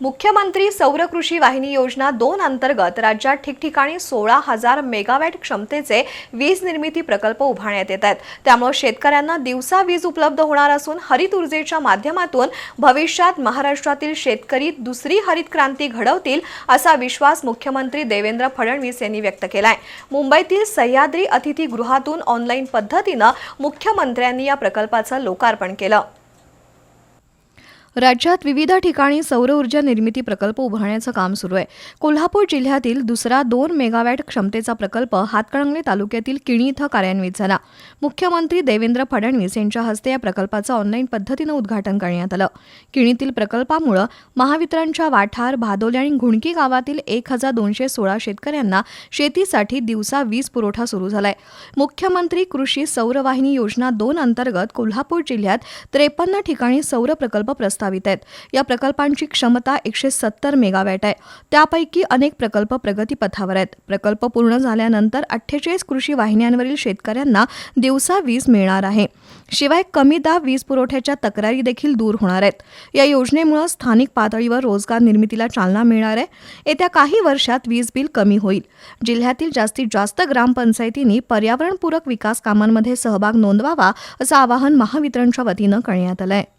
मुख्यमंत्री सौर कृषी वाहिनी योजना दोन अंतर्गत राज्यात ठिकठिकाणी सोळा हजार मेगावॅट क्षमतेचे वीज निर्मिती प्रकल्प उभारण्यात येत आहेत. त्यामुळे शेतकऱ्यांना दिवसा वीज उपलब्ध होणार असून हरित ऊर्जेच्या माध्यमातून भविष्यात महाराष्ट्रातील शेतकरी दुसरी हरित क्रांती घडवतील असा विश्वास मुख्यमंत्री देवेंद्र फडणवीस यांनी व्यक्त केलाय. मुंबईतील सह्याद्री अतिथीगृहातून ऑनलाईन पद्धतीनं मुख्यमंत्र्यांनी या प्रकल्पाचं लोकार्पण केलं. राज्यात विविध ठिकाणी सौर ऊर्जा निर्मिती प्रकल्प उभारण्याचं काम सुरू आहे. कोल्हापूर जिल्ह्यातील दुसरा दोन मेगावॅट क्षमतेचा प्रकल्प हातकणंगले तालुक्यातील किणी इथं कार्यान्वित झाला. मुख्यमंत्री देवेंद्र फडणवीस यांच्या हस्ते या प्रकल्पाचं ऑनलाईन पद्धतीनं उद्घाटन करण्यात आलं. किणीतील प्रकल्पामुळं महावितरणच्या वाठार भादोली आणि घुणकी गावातील एक हजार दोनशे सोळा शेतकऱ्यांना शेतीसाठी दिवसा वीज पुरवठा सुरू झालाय. मुख्यमंत्री कृषी सौरवाहिनी योजना दोन अंतर्गत कोल्हापूर जिल्ह्यात त्रेपन्न ठिकाणी सौर प्रकल्प प्रस्ताव प्रस्तावित आहेत. या प्रकल्पांची क्षमता एकशे सत्तर मेगावॅट आहे. त्यापैकी अनेक प्रकल्प प्रगतीपथावर आहेत. प्रकल्प पूर्ण झाल्यानंतर अठ्ठेचाळीस कृषी वाहिन्यांवरील शेतकऱ्यांना दिवसा वीज मिळणार आहे. शिवाय कमी दाब वीज पुरवठ्याच्या तक्रारी देखील दूर होणार आहेत. या योजनेमुळे स्थानिक पातळीवर रोजगार निर्मितीला चालना मिळणार आहे. येत्या काही वर्षात वीज बिल कमी होईल. जिल्ह्यातील जास्तीत जास्त ग्रामपंचायतींनी पर्यावरणपूरक विकास कामांमध्ये सहभाग नोंदवावा असं आवाहन महावितरणच्या वतीनं करण्यात आलं आहे